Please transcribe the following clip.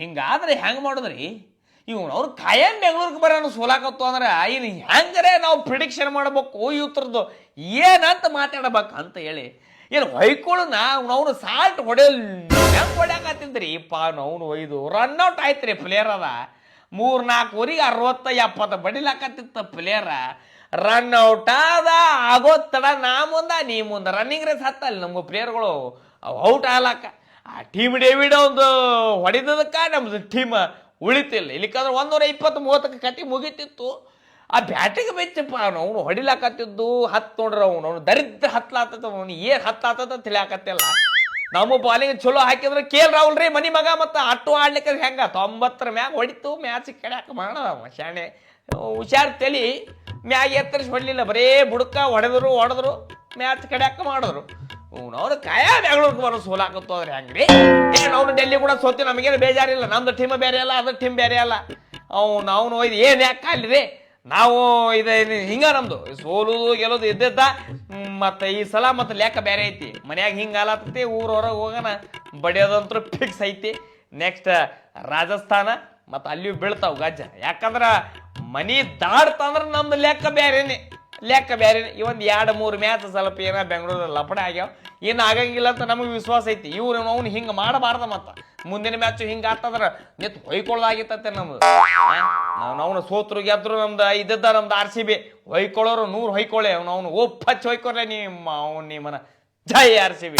ಹಿಂಗಾದ್ರೆ ಹೆಂಗ್ ಮಾಡಿದ್ರಿ? ಇವನು ಅವ್ರು ಕಾಯಂ ಬೆಂಗಳೂರಿಗೆ ಬರೋನು ಸೋಲಾಕತ್ತು ಅಂದ್ರೆ ಇನ್ನು ಹೆಂಗರೆ ನಾವು ಪ್ರಿಡಿಕ್ಷನ್ ಮಾಡ್ಬೇಕು ಇವತ್ತರದ್ದು ಏನಂತ ಮಾತಾಡ್ಬೇಕು ಅಂತ ಹೇಳಿ, ಏನು ಹೊಯ್ಕೊಳ್ಳೋಣ ಅವನು ಸಾಲ್ಟ್ ಹೊಡೆಯಲ್ ಹೆಂಗ್ ಹೊಡ್ಯಾಕತ್ತಿದ್ರಿ ಪಾ, ಅವನು ಒಯ್ದು ರನ್ ಔಟ್ ರೀ ಪ್ಲೇಯರ್ ಅದ. ಮೂರು ನಾಲ್ಕು ಊರಿಗೆ ಅರವತ್ತ ಎಪ್ಪತ್ತು ಬಡಿಲಾಕತ್ತಿತ್ತ ಪ್ಲೇಯರ ರನ್ ಔಟ್ ಆದ ಆಗೋ ತಡ ನಾ ಮುಂದ, ನೀ ಮುಂದ. ರನ್ನಿಂಗ್ ರೇಸ್ ಹತ್ತಲ್ಲ ನಮ್ಗೆ ಪ್ಲೇಯರ್ಗಳು ಔಟ್ ಆಗ್ಲಾಕ ಆ ಟೀಮ್ ಡೇವಿಡ್ ಒಂದು ಹೊಡೆದದಕ್ಕೆ ನಮ್ದು ಟೀಮ್ ಉಳಿತಿಲ್ಲ ಇಲ್ಲಿಕಂದ್ರೆ ಒಂದೂರ ಇಪ್ಪತ್ತು ಮೂವತ್ತಕ್ಕೆ ಕಟ್ಟಿ ಮುಗಿತಿತ್ತು. ಆ ಬ್ಯಾಟಿಗೆ ಬೆಚ್ಚಪ್ಪ ಅವನು ಹೊಡಿಲಾಕತ್ತಿದ್ದು ಹತ್ತು ನೋಡ್ರ ಅವನು ಅವನು ದರಿದ್ರ ಹತ್ಲಾತದ ಅವನು ಏನು ಹತ್ಲಾತದ ತಿಳಿಯಾಕತ್ತಿಲ್ಲ. ನಮ್ಮ ಬಾಲಿಂಗ್ ಚಲೋ ಹಾಕಿದ್ರೆ ಕೆ ಎಲ್ ರಾಹುಲ್ ರೀ ಮನಿ ಮಗ ಮತ್ತು ಅಟ್ಟು ಆಡ್ಲಿಕ್ಕೆ ಹೆಂಗ? ತೊಂಬತ್ತರ ಮ್ಯಾಗ ಹೊಡಿತು ಮ್ಯಾಚ್ ಕಡ್ಯಾಕ ಮಾಡದ ಶಾಣೆ. ಹುಷಾರ್ ತಲಿ, ಮ್ಯಾಗ ಎತ್ತರಿಸಿ ಹೊಡಲಿಲ್ಲ, ಬರೇ ಬುಡಕ ಹೊಡೆದ್ರು ಹೊಡೆದ್ರು ಮ್ಯಾಚ್ ಕಡ್ಯಾಕ ಮಾಡಿದ್ರು ಅವ್ರು ಕಾಯ ಬೆಂಗಳೂರಿಗೆ ಬರೋ ಸೋಲಾಕತ್ತು ಅಂದ್ರೆ ಹೆಂಗ್ರಿ? ಏನು ಅವ್ನು ಡೆಲ್ಲಿ ಕೂಡ ಸೋತಿ, ನಮಗೇನು ಬೇಜಾರಿಲ್ಲ. ನಮ್ದು ಟೀಮ್ ಬೇರೆ ಅಲ್ಲ ಅದ್ರ ಟೀಮ್ ಬೇರೆ ಅಲ್ಲ. ಅವ್ನು, ಅವನು ಇದು ಏನು ಯಾಕೆ ರೀ ನಾವು ಇದು ಹಿಂಗ ನಮ್ದು. ಸೋಲುದು, ಗೆಲ್ಲೋದು ಇದ್ದಿದ್ದ ಮತ್ತೆ ಈ ಸಲ ಮತ್ತೆ ಲೆಕ್ಕ ಬೇರೆ ಐತಿ. ಮನ್ಯಾಗ ಹಿಂಗೆ ಆಲತ್ತೈತಿ ಊರ ಹೊರಗೆ ಹೋಗೋಣ. ಬಡಿಯೋದಂತೂ ಫಿಕ್ಸ್ ಐತಿ. ನೆಕ್ಸ್ಟ್ ರಾಜಸ್ಥಾನ, ಮತ್ತು ಅಲ್ಲಿಯೂ ಬೀಳ್ತಾವ ಗಜ್ಜ. ಯಾಕಂದ್ರೆ ಮನಿ ದಾಡ್ತಂದ್ರೆ ನಮ್ದು ಲೆಕ್ಕ ಬೇರೆನೆ. ಲೆಕ್ಕ ಬೇರೆ ಇವೊಂದು ಎರಡು ಮೂರು ಮ್ಯಾಚ್ ಸ್ವಲ್ಪ ಏನೋ ಬೆಂಗಳೂರಲ್ಲಿ ಲಪಡೆ ಆಗ್ಯಾವ. ಏನು ಆಗಂಗಿಲ್ಲ ಅಂತ ನಮಗೆ ವಿಶ್ವಾಸ ಐತಿ. ಇವ್ರು ಅವ್ನು ಹಿಂಗೆ ಮಾಡಬಾರ್ದ ಮತ್ತ. ಮುಂದಿನ ಮ್ಯಾಚು ಹಿಂಗೆ ಆಗ್ತದ್ರ ನಿತ್ ಹೊಯ್ಕೊಳ್ಳೋದಾಗಿತ್ತಂತೆ ನಮ್ದು. ನಾವು ಅವನು ಸೋತ್ರು ಗೆದ್ರು ನಮ್ದು ಇದ್ದ ನಮ್ದು ಆರ್ ಸಿ ಬಿ. ಹೊಯ್ಕೊಳ್ಳೋರು ನೂರು ಹೊಯ್ಕೊಳ್ಳೆ ಅವ್ನು ಅವನು ಒಪ್ಪಚ್ಚಿ ಹೊಯ್ಕೊಳ್ರೆ ನಿಮ್ಮ, ಅವ್ನು ನಿಮ್ಮನ ಜೈ ಆರ್ ಸಿ ಬಿ.